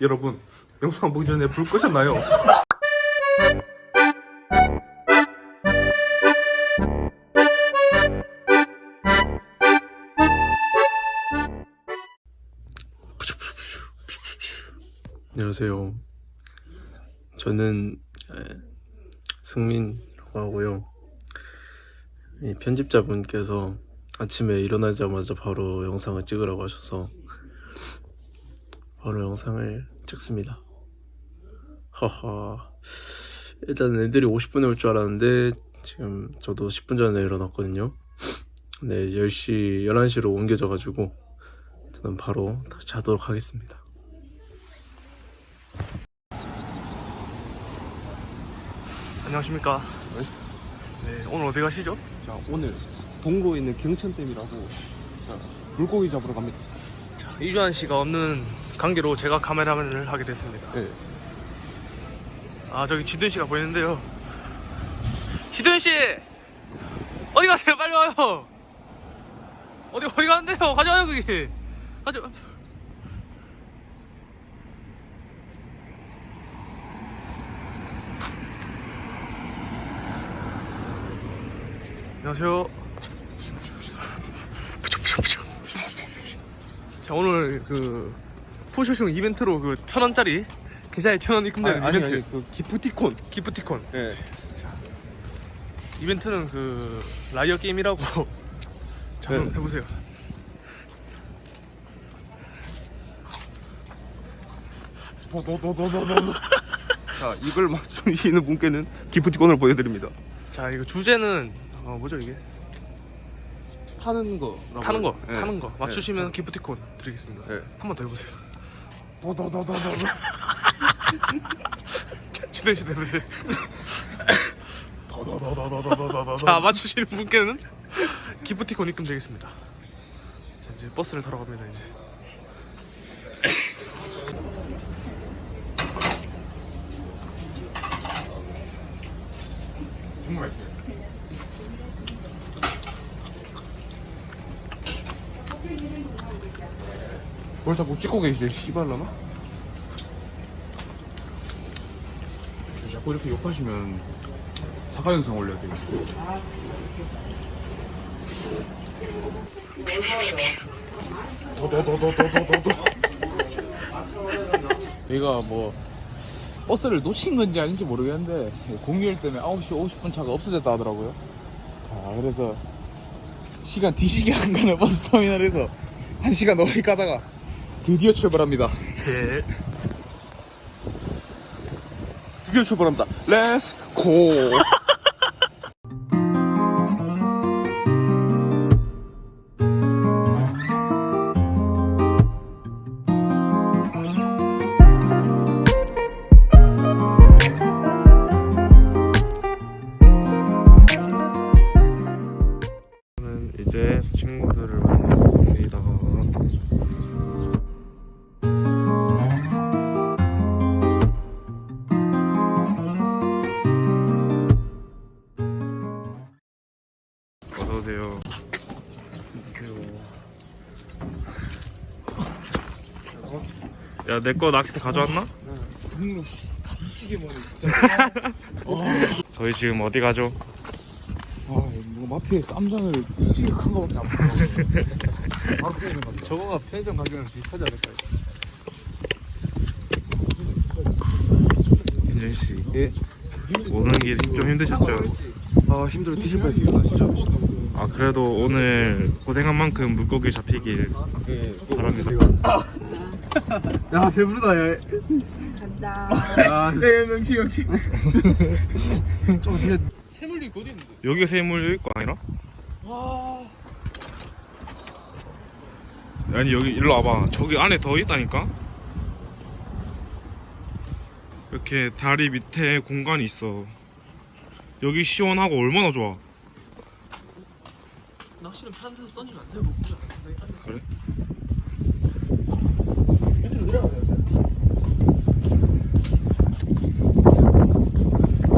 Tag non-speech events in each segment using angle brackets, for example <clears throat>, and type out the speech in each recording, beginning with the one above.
여러분 영상 보기 전에 불 끄셨나요? 안녕하세요. 저는 에, 승민이라고 하고요. 이 편집자분께서 아침에 일어나자마자 바로 영상을 찍으라고 하셔서 바로 영상을 찍습니다. 하하. 일단 애들이 50분에 올 줄 알았는데 지금 저도 10분 전에 일어났거든요. 네, 10시, 11시로 옮겨져 가지고 저는 바로 자도록 하겠습니다. 안녕하십니까. 네, 오늘 어디 가시죠? 자 오늘 동로에 있는 경천댐이라고 자, 물고기 잡으러 갑니다. 자, 이주환 씨가 없는 관계로 제가 카메라맨을 하게 됐습니다. 네. 아 저기 지든 씨가 보이는데요. 지든 씨 어디 가세요? 빨리 와요. 어디 어디 가는데요? 가져와요 거기. 가져. 안녕하세요. 자 오늘 그 포쇼쇼 이벤트로 그 천 원짜리 계좌에 천 원 입금되는 아니, 아니, 이벤트. 아니 그 기프티콘. 기프티콘. 네. 이벤트는 그 라이어 게임이라고 자 한번 네. 해보세요. 도도도도도도. 자 이걸 맞추시는 분께는 기프티콘을 보여드립니다. 자 이거 주제는 어 뭐죠 이게 타는 거. 타는 거 네. 타는 거 맞추시면 기프티콘 드리겠습니다. 네. 한번 더 해보세요. 도도도도도. 지대 시대 해보세요. 자 맞추시는 분께는 기프티콘 입금 되겠습니다. 자 이제 버스를 타러 갑니다 이제. 정말 맛있어요. 뭘 자꾸 찍고 계시죠? 씨발라나? 저 자꾸 이렇게 욕하시면 사과 영상 올려야 돼요. 도도도도도도도. 저희가 뭐 버스를 놓친 건지 아닌지 모르겠는데 공휴일 때문에 9시 50분 차가 없어졌다 하더라고요. 자, 그래서 시간 뒤지게 안 가는 버스 터미널에서 한 시간 넘게 가다가 드디어 출발합니다. 예. 드디어 출발합니다. 렛츠 고! 어서 오세요. 야, 내 거 낚싯대 가져왔나? 동료 뒤지게 머네 진짜. 저희 지금 어디 가죠? 아, 뭐 마트에 쌈장을 뒤지게 큰 거밖에 안가 저거가 편의점 가격이랑 비슷하지 않을까요? 김준 씨, 예. 오는 길 좀 힘드셨죠? 아 힘들어 뒤질 뻔했습니다 진짜. 아 그래도 오늘 고생한 만큼 물고기 잡히길 예. 바랍니다. 야 배부르다 야. 간다. 아, 네 명치 명치. <laughs> 좀 뒤에 새물리 어디 있는데? 여기가 세물 여기 거 아니라? 와. 아니 여기 일로 와봐. 저기 안에 더 있다니까. 이렇게 다리 밑에 공간이 있어. 여기 시원하고 얼마나 좋아. 낚시는 파는 데서 던지면 안 되고 그래?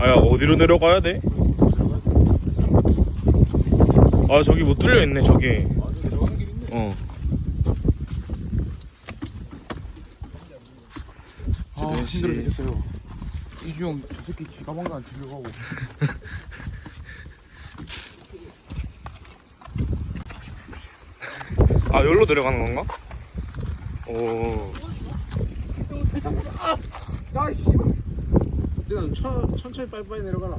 아야 어디로 내려가야 돼? 아 저기 못 뚫려 있네 저기. 어. 아, 씨. 힘들어 죽겠어요. 이주영 저 새끼 지가방도 안 하고. <laughs> 아 여기로 내려가는 건가? 오 야, 씨. 일단 천, 천천히 빨리빨리 내려가라.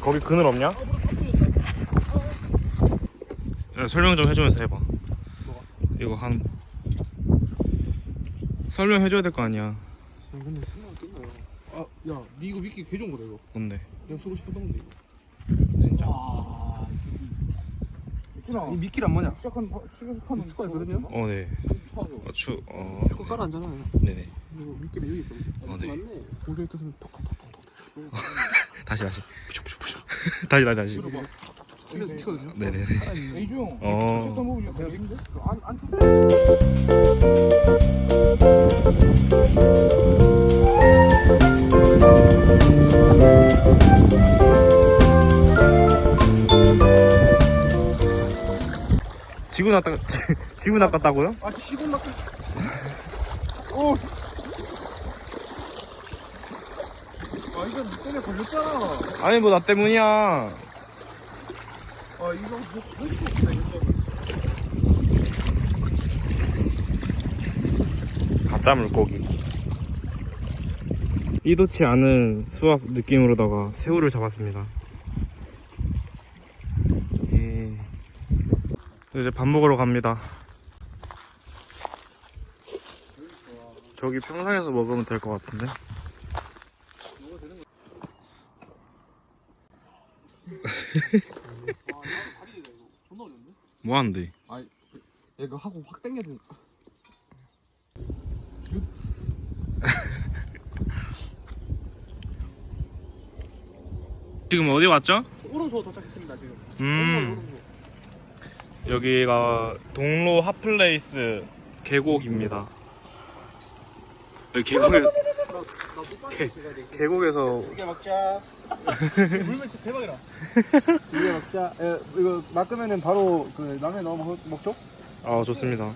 거기 그늘 없냐? 야, 설명 좀 해주면서 해봐 이거 한 설명해줘야 될 거 아니야 근데 생각 끝나요. 아, 야, 니 이거 미끼 개 좋은 거다 이거. 뭔데? 내가 쓰고 싶었던 건데 이거. 진짜 아, 이 미끼를 안 뭐냐? 시작한 시작한 축구가 있거든요. 어 네 축구하죠. 어, 추, 어, 축구 깔아앉잖아요. 네네 이거 미끼는 여기 있거든요. 어, 네. 맞네. 고정이 떠서 톡톡톡톡톡. 다시 다시 다시 다시 다시 들어봐. 이거 튀거든요. 네네네 이주영. 어. 시작한 부분이 여기인데? 안, 안 지구 낚았 <laughs> 지구 낚았다고요? 아, 시골 막. 오. 아, 이거 때문에 걸렸잖아. 아니 뭐 나 때문이야 아, 이거 뭐, 할 수가 없다, 이거. 가짜 물고기 이도치 않은 수학 느낌으로다가 새우를 잡았습니다 이제 밥 먹으러 갑니다 저기 평상에서 먹으면 될 것 같은데? <laughs> 뭐 하는데? 이거 하고 확 되니까. 지금 어디 왔죠? 오른손 도착했습니다, 지금. 음. 여기가 동로 핫플레이스 계곡입니다. 여기 계곡에 개- 계곡에서 이게 먹자. 물면 진짜 대박이라. <laughs> 이게 먹자. 에, 이거 막으면은 바로 그 라면 넣어 먹, 먹죠? 아 좋습니다.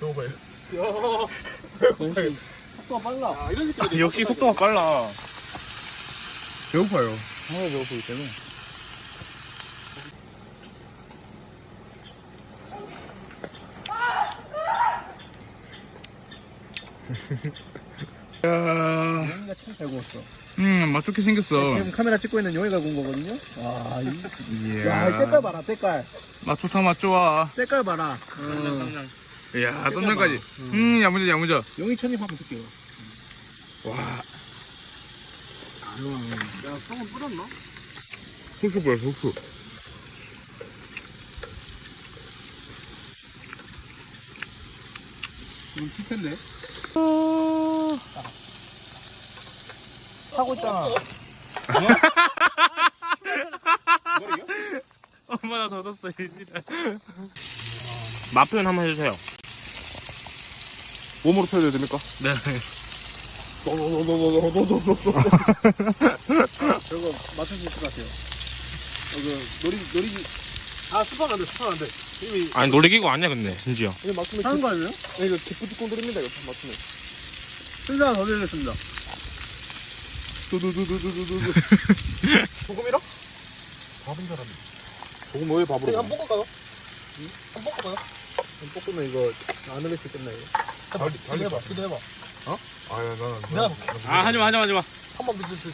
배고파요. 속도가 빨라. 아, 이런 새끼 역시 속도가 빨라. 배고파요. 정말 배고프기 때문에. 용이가 참 잘 구웠어. 음 맛좋게 생겼어. 지금 카메라 찍고 있는 용이가 구운 거거든요. 와, 이, 이야. 야, 이 색깔 봐라, 색깔. 맛 좋다 맛 좋아. 색깔 봐라. 이야 똠장까지. 음 야무져 야무져. 용이 천입 한번 쓸게요. 와 야, 성은 뿌렸나? 소스 뭐야 소스. 이건 필텐데. 하고 있잖아. 엄마 나 젖었어 이지랄. 맛 표현 한번 해주세요. 몸으로 표현해야 됩니까? 네. <laughs> 저거 맞출 수 있을 것 같아요. 어, 그 놀이 놀이 아 스파가 안돼 스파가 안돼 아니 놀래기고 아니야 근데 심지어. 이거 맞추면 하는 거 아니에요? 네, 이거 기프티콘 드립니다 이거 맞추면 순서 하나 더 드리겠습니다 두두두두두두두 <laughs> 소금이랑? 밥인 사람이 소금 왜 밥으로 한번 볶을까요? 한번 볶을까요? 한번 볶으면 이거 안 흘릴 수 있겠네 이거 달리 달리 해봐 기도 해봐 어? 아야 나는 내가 볼게 아 하지마 하지마 하지마. 한번 믿을 수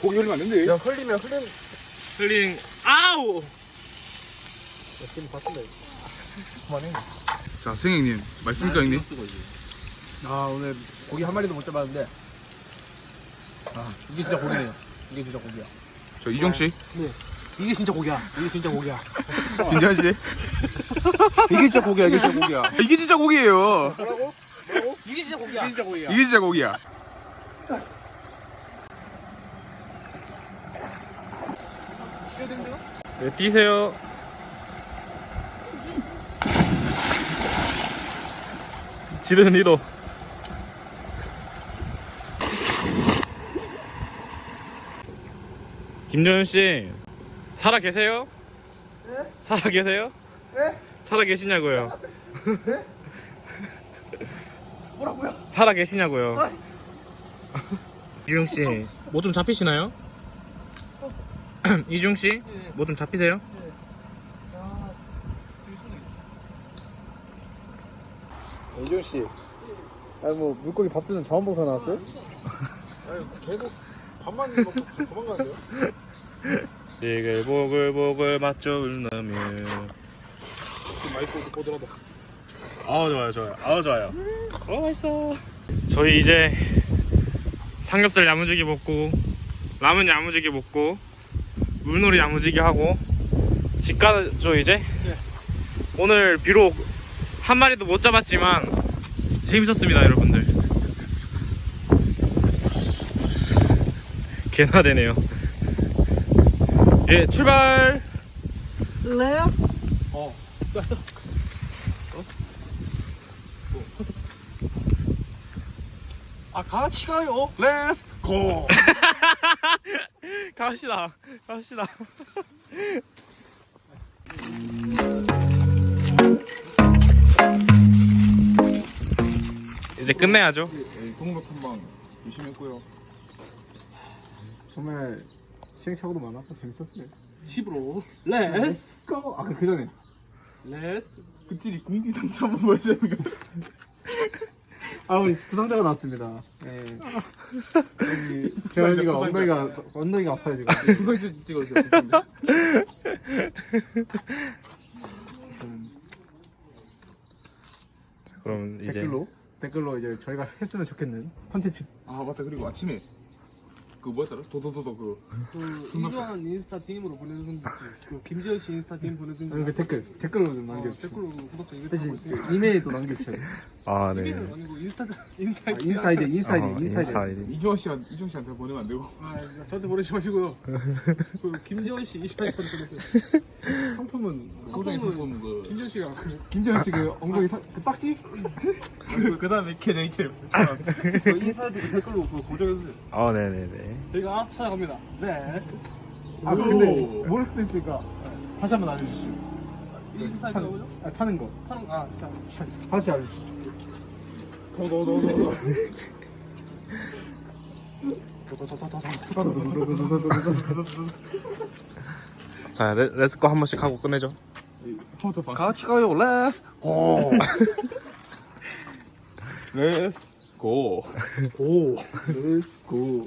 고기 흘리면 안 된대 야 흘리면 흘린 슬링 아우. 지금 이거 그만해 자, 생형님. 맛있습니까, 형님? 아 오늘 고기 한 마리도 못 잡았는데 아 이게 진짜 고기네요 이게 진짜 고기야 저 이종씨. 이게 진짜 고기야 이게 진짜 고기야 김재환 씨. 이게 진짜 고기야 이게 진짜 고기야 이게 진짜 고기예요. 뭐라고? 이게 진짜 고기야 이게 진짜 고기야 이게 진짜 고기야. 네, 뛰세요. 지르는 리도. 김정현 씨, 살아 계세요? 살아 계세요? 살아 계시냐고요? 뭐라고요? 살아 계시냐고요? 이중 씨, 뭐 좀 잡히시나요? <clears throat> 이중 씨, 뭐 좀 잡히세요? 이준 씨, 아니 뭐 물고기 밥 주는 자원봉사 나왔어요? 계속 밥만 먹고 도망가는데요? <laughs> 이글 보글 보글 맛좋을 놈이. 마이크 보더라도. 아 좋아요 좋아요. 아 좋아요. 어 맛있어. 저희 이제 삼겹살 야무지게 먹고 라면 야무지게 먹고 물놀이 야무지게 하고 집 가죠 이제? 오늘 비록 한 마리도 못 잡았지만 재밌었습니다 여러분들. 개나 되네요. 예 출발! 어? 왔어. 아 같이 가요. 렛츠 고 갑시다 갑시다 이제 끝내야죠 동물 탐방 열심했고요. 정말 시행착오도 많았고 재밌었어요. 집으로 렛츠 고! 아까 그 전에 렛츠 그찔이 공기 상처 한번 보여주는 거. 아 우리 부상자가 나왔습니다. 네. 여기 재현이가 부상자. 엉덩이가 엉덩이가 아파요 지금. 부상자 찍어주세요. 부상자. 그럼 이제 댓글로 댓글로 이제 저희가 했으면 좋겠는 컨텐츠. 아 맞다 그리고 아침에 그 뭐였더라? 도도도도 그그 <laughs> 이주한 인스타 DM으로 보내준 분 있지. 그 김지현 씨 인스타 DM 보내준 아니, 그 댓글 댓글로 좀 어, 남겨주세요. 댓글로 구독자 200 대신 하고 있으니까. 그 이메일도 남겨주세요. <laughs> 아 이메일은 아니고 인스타 인스타 아, 인사이드 인사이드 어, 인사이드. 인사이드 이주원 씨한 이주원 씨한테 보내면 안 되고 <laughs> 아 저한테 보내지 마시고요. 그 김지현 씨 이주한 씨한테 보내세요. 상품은 소정의 상품은 상품 그 김지현 씨가 그, 김재현 씨 그 엉덩이 사, 그 딱지? 그 다음에 계정 이체 그 인사이드 댓글로 그 고정해주세요. 아 네네네 저희가 찾아갑니다. 네. 아 오. 근데 모를 수도 있으니까 다시 한번 알려주시죠. 뭐죠? 아, 타는 거 타는 거. 아, 자. 다시 알려주시죠. 더더더더 자 레, 렛츠고 한 번씩 하고 끝내죠. 같이 가요 렛츠 <laughs> 고 렛츠 고 고. 고.